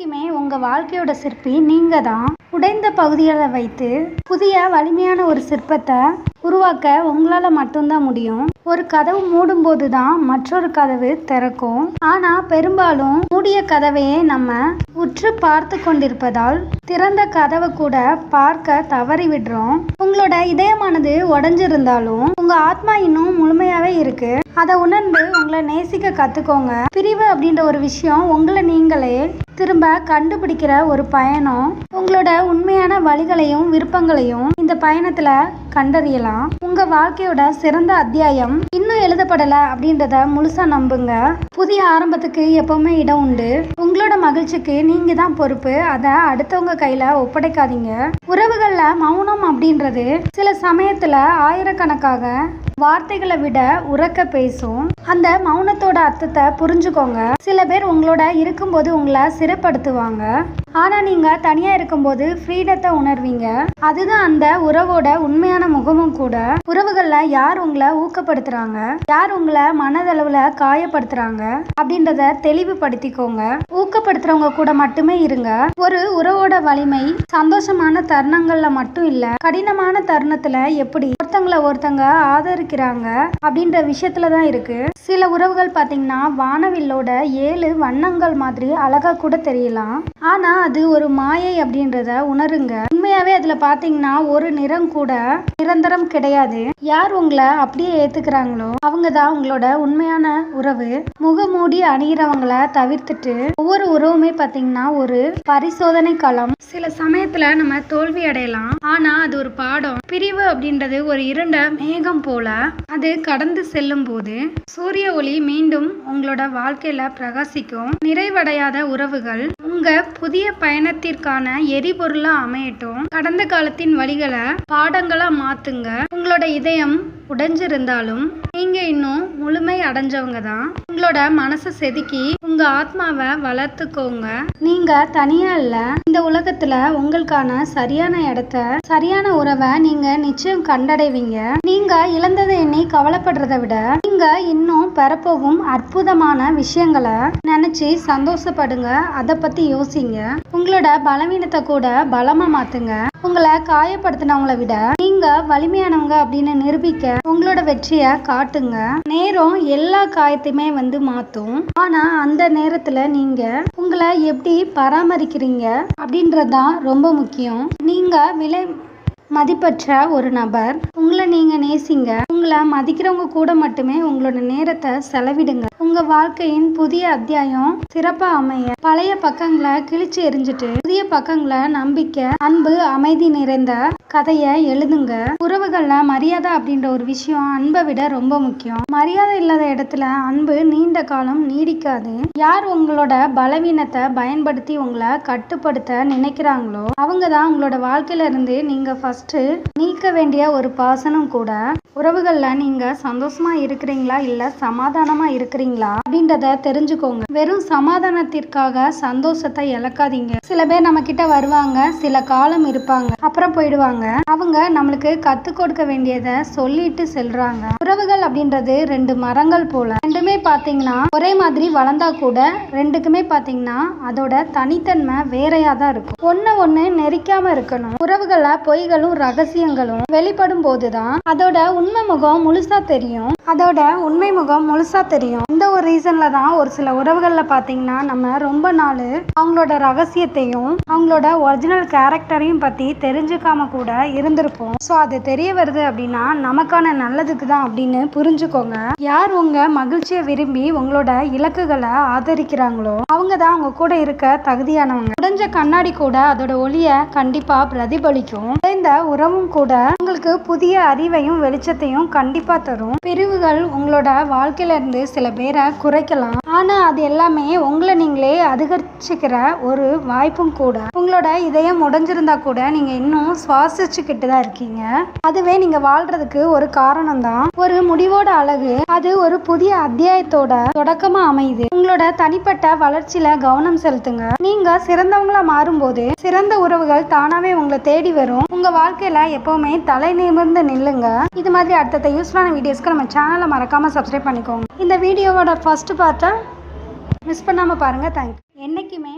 என்றைக்குமே உங்கள் வாழ்க்கையோட சிற்பி நீங்கள் தான் உடைந்த பகுதிகளை வைத்து புதிய வலிமையான ஒரு சிற்பத்தை உருவாக்க உங்களால் மட்டும்தான் முடியும். ஒரு கதவு மூடும்போது தான் மற்றொரு கதவு திறக்கும். ஆனால் பெரும்பாலும் மூடிய கதவையே நம்ம உற்று பார்த்து கொண்டிருப்பதால் திறந்த கதவை கூட பார்க்க தவறி விடுறோம். உங்களோட இதயமானது உடஞ்சிருந்தாலும் உங்கள் ஆத்மா இன்னும் முழுமையாகவே இருக்குது அதை உணர்ந்து உங்களை நேசிக்க கற்றுக்கோங்க பிரிவு அப்படின்ற ஒரு விஷயம் உங்களை நீங்களே திரும்ப கண்டுபிடிக்கிற ஒரு பயணம். உங்களோட உண்மையான வழிகளையும் விருப்பங்களையும் இந்த பயணத்துல கண்டறியலாம். உங்க வாழ்க்கையோட சிறந்த அத்தியாயம் இன்னும் எழுதப்படல அப்படின்றத முழுசா நம்புங்க. புதிய ஆரம்பத்துக்கு எப்பவுமே இடம் உண்டு. உங்களோட மகிழ்ச்சிக்கு நீங்க தான் பொறுப்பு. அதை அடுத்தவங்க கையில ஒப்படைக்காதீங்க. உறவுகள்ல மௌனம் அப்படின்றது சில சமயத்துல ஆயிரக்கணக்காக வார்த்தைகளை விட உறக்க பேசும். அந்த மௌனத்தோட அர்த்தத்தை புரிஞ்சுக்கோங்க. சில பேர் உங்களோட இருக்கும்போது உங்களை சிறைப்படுத்துவாங்க. ஆனா நீங்க தனியா இருக்கும்போது ஃப்ரீடத்தை உணர்வீங்க. அதுதான் அந்த உறவோட உண்மையான முகமும் கூட. உறவுகள்ல யார் உங்களை ஊக்கப்படுத்துறாங்க? யார் உங்களை மனதளவுல காயப்படுத்துறாங்க? அப்படின்றத தெளிவுபடுத்திக்கோங்க. ஊக்கப்படுத்துறவங்க கூட மட்டுமே இருங்க. ஒரு உறவோட வலிமை சந்தோஷமான தருணங்கள்ல மட்டும் இல்ல கடினமான தருணத்துல எப்படி ஒருத்தங்கள ஒருத்தங்க ஆதரிக்கிறாங்க அப்படின்ற விஷயத்துல தான் இருக்கு. சில உறவுகள் பாத்தீங்கன்னா வானவில்லோட ஏழு வண்ணங்கள் மாதிரி அழகா கூட தெரியலாம். ஆனா அது ஒரு மாயை அப்படின்றத உணருங்க. உண்மையாவே அதுல பாத்தீங்கன்னா ஒரு நிறம் கூட நிரந்தரம் கிடையாது. யார் உங்களை அப்படியே ஏத்துக்கிறாங்களோ அவங்க தான் உங்களோட உண்மையான உறவு. முகமூடி அணிகிறவங்கள தவிர்த்துட்டு ஒவ்வொரு உறவுமே பாத்தீங்கன்னா ஒரு பரிசோதனை களம். சில சமயத்துல நம்ம தோல்வி அடையலாம். ஆனா அது ஒரு பாடம். பிரிவு அப்படின்றது ஒரு இருண்ட மேகம் போல அது கடந்து செல்லும் போது சூரிய ஒளி மீண்டும் உங்களோட வாழ்க்கையில பிரகாசிக்கும். நிறைவடையாத உறவுகள் உங்க புதிய பயணத்திற்கான எரிபொருளா அமையட்டும். கடந்த காலத்தின் வழிகளை பாடங்களா மாத்துங்க. உங்களோட இதயம் உடைஞ்சிருந்தாலும் நீங்க இன்னும் முழுமை அடைஞ்சவங்க தான் உங்களோட மனசை செதுக்கி உங்க ஆத்மாவை வளர்த்துக்கோங்க. நீங்க தனியா இல்ல இந்த உலகத்துல உங்களுக்கான சரியான இடத்த சரியான உறவை நீங்க நிச்சயம் கண்டடைவீங்க. நீங்க இழந்ததை எண்ணி கவலைப்படுறதை விட நீங்க இன்னும் பெறப்போகும் அற்புதமான விஷயங்களை நினைச்சு சந்தோஷப்படுங்க அதை பத்தி யோசிங்க. உங்களோட பலவீனத்தை கூட பலமா மாத்துங்க. உங்களை காயப்படுத்தினவங்கள விட நீங்க வலிமையானவங்க அப்படின்னு நிரூபிக்க உங்களோட வெற்றியை காட்டுங்க. நேரம் எல்லா காயத்தையுமே வந்து மாத்தும். ஆனா அந்த நேரத்துல நீங்க உங்களை எப்படி பராமரிக்கிறீங்க அப்படின்றதுதான் ரொம்ப முக்கியம். நீங்க விலை மதிப்பற்ற ஒரு நபர். உங்களை நீங்க நேசிங்க. உங்களை மதிக்கிறவங்க கூட மட்டுமே உங்களோட நேரத்தை செலவிடுங்க. உங்க வாழ்க்கையின் புதிய அத்தியாயம் சிறப்பா அமைய. பழைய பக்கங்களை கிழிச்சு எரிஞ்சிட்டு புதிய பக்கங்களை நம்பிக்கை அன்பு அமைதி நிறைந்த கதையை எழுதுங்க. உறவுகள்ல மரியாதை அப்படின்ற ஒரு விஷயம் அன்பை விட ரொம்ப முக்கியம். மரியாதை இல்லாத இடத்துல அன்பு நீண்ட காலம் நீடிக்காது. யார் உங்களோட பலவீனத்தை பயன்படுத்தி உங்களை கட்டுப்படுத்த நினைக்கிறாங்களோ அவங்க தான் உங்களோட வாழ்க்கையில இருந்து நீங்க ஃபர்ஸ்ட் நீக்க வேண்டிய ஒரு பாசனம் கூட உறவுகளில் நீங்க சந்தோஷமா இருக்கிறீங்களா? இல்லை சமாதானமாக இருக்கிறீங்களா? அப்படின்றத தெரிஞ்சுக்கோங்க. வெறும் சமாதானத்திற்காக சந்தோஷத்தை இழக்காதீங்க. சில பேர் நம்ம கிட்ட வருவாங்க சில காலம் இருப்பாங்க அப்புறம் போயிடுவாங்க. அவங்க நம்மளுக்கு கற்றுக் கொடுக்க வேண்டியதை சொல்லிட்டு செல்றாங்க. உறவுகள் அப்படின்றது ரெண்டு மரங்கள் போல. ரெண்டுமே பார்த்தீங்கன்னா ஒரே மாதிரி வளர்ந்தா கூட ரெண்டுக்குமே பார்த்தீங்கன்னா அதோட தனித்தன்மை வேறையா தான் இருக்கும். ஒண்ணு ஒண்ணு நெரிக்காம இருக்கணும். உறவுகளை பொய்களும் ரகசியங்களும் வெளிப்படும் போதுதான் அதோட உண்மை முகம் முழுசா தெரியும். அதோட உண்மை முகம் முழுசா தெரியும். இந்த ஒரு ரீசன்ல தான் ஒரு சில உறவுகள்ல பாத்தீங்கன்னா நம்ம ரொம்ப நாள் அவங்களோட ரகசியத்தையும் அவங்களோட ஒரிஜினல் கேரக்டரையும் பத்தி தெரிஞ்சுக்காம கூட இருந்திருப்போம். ஸோ அது தெரிய வருது அப்படின்னா நமக்கான நல்லதுக்கு தான் அப்படின்னு புரிஞ்சுக்கோங்க. யார் உங்க மகிழ்ச்சியை விரும்பி உங்களோட இலக்குகளை ஆதரிக்கிறாங்களோ அவங்க தான் அவங்க கூட இருக்க தகுதியானவங்க. உடைஞ்ச கண்ணாடி கூட அதோட ஒளியை கண்டிப்பா பிரதிபலிக்கும். இந்த உறவும் கூட உங்களுக்கு புதிய அறிவையும் வெளிச்சத்தையும் கண்டிப்பா தரும். பிரிவு பிரிவுகள் உங்களோட வாழ்க்கையில இருந்து சில பேரை குறைக்கலாம். ஆனால் அது எல்லாமே உங்களை நீங்களே அதிகரிச்சுக்கிற ஒரு வாய்ப்பும் கூட. உங்களோட இதயம் உடைஞ்சிருந்தா கூட நீங்கள் இன்னும் சுவாசிச்சுக்கிட்டு தான் இருக்கீங்க. அதுவே நீங்கள் வாழ்கிறதுக்கு ஒரு காரணம் தான். ஒரு முடிவோட அழகு அது ஒரு புதிய அத்தியாயத்தோட தொடக்கமாக அமையுது. உங்களோட தனிப்பட்ட வளர்ச்சியில் கவனம் செலுத்துங்க. நீங்கள் சிறந்தவங்களா மாறும்போது சிறந்த உறவுகள் தானாகவே உங்களை தேடி வரும். உங்கள் வாழ்க்கையில் எப்போவுமே தலை நிமிர்ந்து நில்லுங்க. இது மாதிரி அடுத்தடுத்த யூஸ்ஃபுல்லான வீடியோஸ்க்கு நம்ம சேனலை மறக்காமல் சப்ஸ்கிரைப் பண்ணிக்கோங்க. இந்த வீடியோவோட ஃபஸ்ட்டு பார்ட்டை மிஸ் பண்ணாம பாருங்க தேங்க்யூ என்றைக்குமே